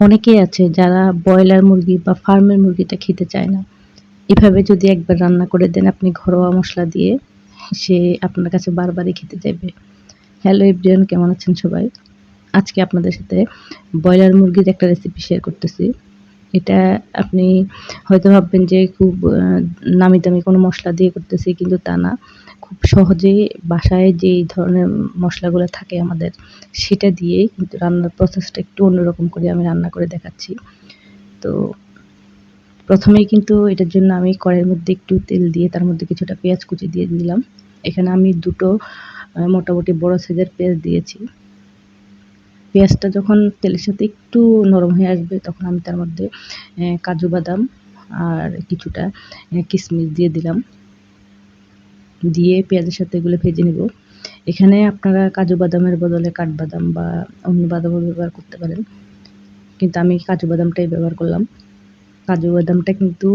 অনেকেই আছে যারা ব্রয়লার মুরগি বা ফার্মের মুরগিটা খেতে চায় না। এভাবে যদি একবার রান্না করে দেন আপনি ঘরোয়া মশলা দিয়ে, সে আপনার কাছে বারবারই খেতে চাইবে। হ্যালো এভরিওয়ান কেমন আছেন সবাই? আজকে আপনাদের সাথে ব্রয়লার মুরগির একটা রেসিপি শেয়ার করতেছি। এটা আপনি হয়তো ভাববেন যে খুব নামি দামি কোনো মশলা দিয়ে করতেছি, কিন্তু তা না। খুব সহজেই বাসায় যেই ধরনের মশলাগুলো থাকে আমাদের, সেটা দিয়েই কিন্তু রান্নার প্রসেসটা একটু অন্যরকম করে আমি রান্না করে দেখাচ্ছি। তো প্রথমেই কিন্তু এটার জন্য আমি কড়াইয়ের মধ্যে একটু তেল দিয়ে তার মধ্যে কিছুটা পেঁয়াজ কুচি দিয়ে দিলাম। এখানে আমি দুটো মোটামুটি বড় সাইজের পেঁয়াজ দিয়েছি। পেঁয়াজটা যখন তেলের সাথে একটু নরম হয়ে আসবে তখন আমি তার মধ্যে কাজু বাদাম আর কিছুটা কিশমিশ দিয়ে দিলাম। দিয়ে পেঁয়াজের সাথে এগুলো ভেজে নেব। এখানে আপনারা কাজু বাদামের বদলে কাঠবাদাম বা অন্য বাদামও ব্যবহার করতে পারেন। কিন্তু আমি কাজু বাদামটাই ব্যবহার করলাম। কাজু বাদামটা কিন্তু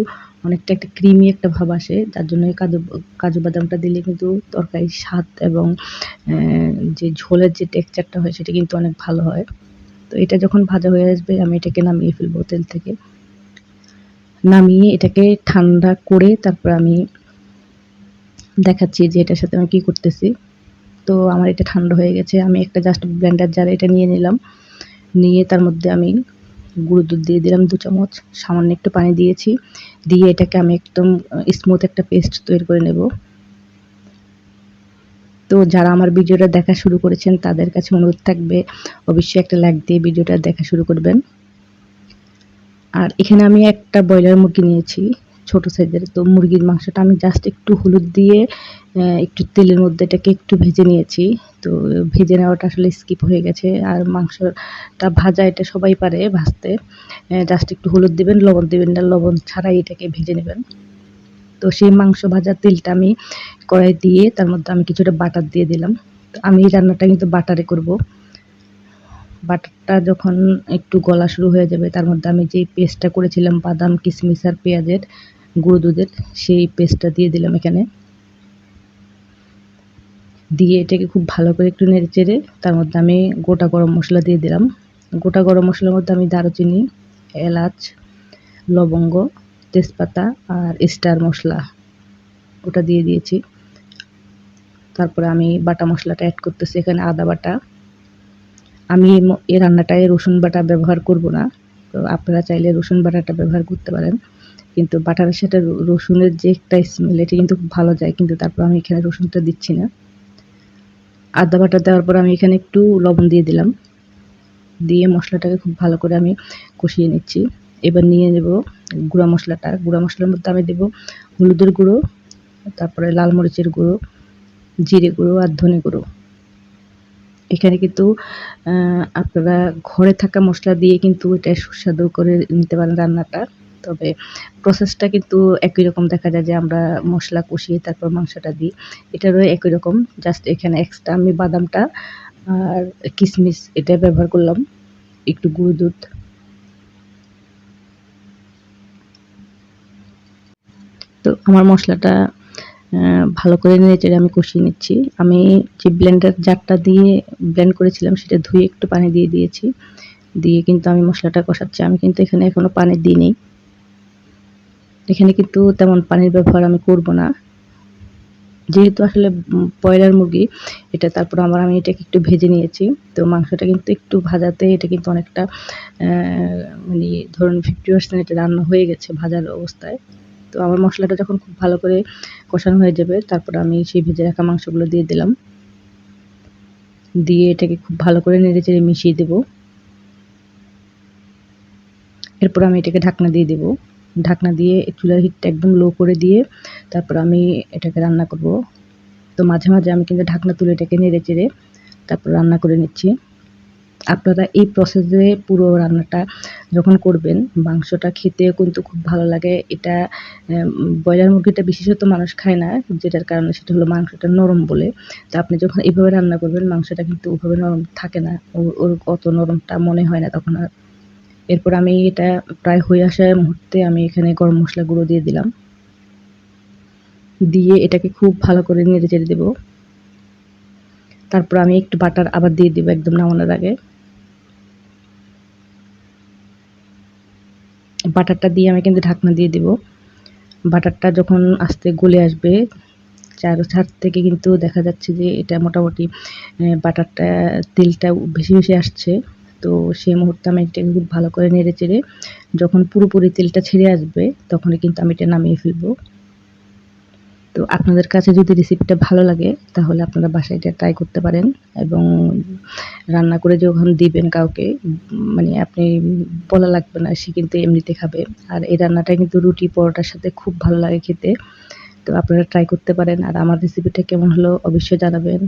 অনেকটা একটা ক্রিমি একটা ভাব আসে, যার জন্য কাজু কাজু বাদামটা দিলে কিন্তু তরকারির স্বাদ এবং যে ঝোলের যে টেক্সচারটা হয় সেটা কিন্তু অনেক ভালো হয়। তো এটা যখন ভাজা হয়ে আসবে, আমি এটাকে নামিয়ে ফেলব তেল থেকে। নামিয়ে এটাকে ঠান্ডা করে তারপর আমি দেখাচ্ছি যে এটার সাথে আমি কী করতেছি। তো আমার এটা ঠান্ডা হয়ে গেছে। আমি একটা জাস্ট ব্লেন্ডার জারে এটা নিয়ে নিলাম। নিয়ে তার মধ্যে আমি গুঁড়ো দুধ দিয়ে দিলাম দু চামচ। সামান্য একটু পানি দিয়েছি। দিয়ে এটাকে আমি একদম স্মুথ একটা পেস্ট তৈরি করে নেব। তো যারা আমার ভিডিওটা দেখা শুরু করেছেন, তাদের কাছে অনুরোধ থাকবে, অবশ্যই একটা লাইক দিয়ে ভিডিওটা দেখা শুরু করবেন। আর এখানে আমি একটা ব্রয়লার মুরগি নিয়েছি। ছোট সাইজের, তো মুরগির মাংসটা আমি জাস্ট একটু হলুদ দিয়ে একটু তেলের মধ্যে এটাকে একটু ভেজে নিয়েছি। তো ভেজে নেওয়াটা আসলে স্কিপ হয়ে গেছে। আর মাংসটা ভাজা এটা সবাই পারে ভাজতে। জাস্ট একটু হলুদ দেবেন, লবণ দেবেন না, লবণ ছাড়াই এটাকে ভেজে নেবেন। তো সেই মাংস ভাজার তেলটা আমি কড়াই দিয়ে, তার মধ্যে আমি কিছুটা বাটার দিয়ে দিলাম। আমি এই রান্নাটা কিন্তু বাটারে করব। বাটারটা যখন একটু গলা শুরু হয়ে যাবে, তার মধ্যে আমি যে পেস্টটা করেছিলাম, বাদাম, কিশমিশ আর পেঁয়াজের গুঁড়ো দুধের সেই পেস্টটা দিয়ে দিলাম এখানে। দিয়ে এটাকে খুব ভালো করে একটু নেড়ে চেড়ে তার মধ্যে আমি গোটা গরম মশলা দিয়ে দিলাম। গোটা গরম মশলার মধ্যে আমি দারুচিনি, এলাচ, লবঙ্গ, তেজপাতা আর স্টার মশলা ওটা দিয়ে দিয়েছি। তারপরে আমি বাটা মশলাটা অ্যাড করতেছি এখানে আদা বাটা। আমি এই রান্নাটায় রসুন বাটা ব্যবহার করব না, তো আপনারা চাইলে রসুন বাটাটা ব্যবহার করতে পারেন। কিন্তু বাটারের সাথে রসুনের যে একটা স্মেল এটা কিন্তু খুব ভালো যায়, কিন্তু তারপর আমি এখানে রসুনটা দিচ্ছি না। আদা বাটা দেওয়ার পর আমি এখানে একটু লবণ দিয়ে দিলাম। দিয়ে মশলাটাকে খুব ভালো করে আমি কষিয়ে নিচ্ছি। এবার নিয়ে নেব গুঁড়া মশলাটা। গুঁড়া মশলার মধ্যে আমি দেব হলুদের গুঁড়ো, তারপরে লাল মরিচের গুঁড়ো, জিরে গুঁড়ো আর ধনে গুঁড়ো। এখানে কিন্তু আপনারা ঘরে থাকা মশলা দিয়ে কিন্তু এটা সুস্বাদু করে নিতে পারেন রান্নাটা। তবে প্রসেসটা কিন্তু একই রকম দেখা যায় যে আমরা মশলা কষিয়ে তারপর মাংসটা দিই। এটারও একই রকম জাস্ট এখানে এক্সট্রা আমি বাদামটা আর কিশমিশ এটা ব্যবহার করলাম, একটু গুঁড়ো দুধ। তো আমার মশলাটা ভালো করে নেড়ে আমি কষিয়ে নিচ্ছি। আমি যে ব্লেন্ডার জারটা দিয়ে ব্লেন্ড করেছিলাম সেটা ধুয়ে একটু পানি দিয়ে দিয়েছি। দিয়ে কিন্তু আমি মশলাটা কষাচ্ছি। আমি কিন্তু এখানে এখনও পানি দিইনি। এখানে কিন্তু তেমন পানির ব্যবহার আমি করব না। যেহেতু আসলে ব্রয়লার মুরগি, এটা তারপর আমার, আমি এটাকে একটু ভেজে নিয়েছি। তো মাংসটা কিন্তু একটু ভাজাতে এটা কিন্তু অনেকটা মানে ধরুন ফিফটি পার্সেন্ট এটা রান্না হয়ে গেছে ভাজার অবস্থায়। তো আমার মশলাটা যখন খুব ভালো করে কষানো হয়ে যাবে, তারপর আমি সেই ভেজে রাখা মাংসগুলো দিয়ে দিলাম। দিয়ে এটাকে খুব ভালো করে নেড়ে চেড়ে মিশিয়ে দেব। এরপর আমি এটাকে ঢাকনা দিয়ে দেবো। ঢাকনা দিয়ে চুলার হিটটা একদম লো করে দিয়ে তারপর আমি এটাকে রান্না করব। তো মাঝে মাঝে আমি কিন্তু ঢাকনা তুলে এটাকে নেড়ে চেড়ে তারপর রান্না করে নিচ্ছি। আপনারা এই প্রসেসে পুরো রান্নাটা যখন করবেন, মাংসটা খেতেও কিন্তু খুব ভালো লাগে। এটা ব্রয়লার মুরগিটা বিশেষত মানুষ খায় না, যেটার কারণে সেটা হলো মাংসটা নরম বলে। তো আপনি যখন এইভাবে রান্না করবেন, মাংসটা কিন্তু ওভাবে নরম থাকে না। ওর অত নরমটা মনে হয় না তখন আর। এরপর আমি এটা প্রায় হয়ে আসার মুহূর্তে আমি এখানে গরম মশলা গুঁড়ো দিয়ে দিলাম। দিয়ে এটাকে খুব ভালো করে নেড়ে চেড়ে দেবো। তারপর আমি একটু বাটার আবার দিয়ে দেবো একদম নামানোর আগে। বাটারটা দিয়ে আমি কিন্তু ঢাকনা দিয়ে দিব। বাটারটা যখন আস্তে গলে আসবে, চার ছাদ থেকে কিন্তু দেখা যাচ্ছে যে এটা মোটামুটি বাটারটা তেলটা বেশি বেশি আসছে। তো সেই মুহূর্তে আমি এটাকে খুব ভালো করে নেড়ে চেড়ে যখন পুরোপুরি তেলটা ছেড়ে আসবে, তখনই কিন্তু আমি এটা নামিয়ে ফেলব। তো আপনাদের কাছে যদি রেসিপিটা ভালো লাগে, তাহলে আপনারা বাসায় এটা ট্রাই করতে পারেন এবং রান্না করে যখন দিবেন কাউকে মানে আপনি বলা লাগবে না, সে কিন্তু এমনিতে খাবে। আর এই রান্নাটা কিন্তু রুটি পরোটার সাথে খুব ভালো লাগে খেতে। তো আপনারা ট্রাই করতে পারেন। আর আমার রেসিপিটা কেমন হলো অবশ্যই জানাবেন।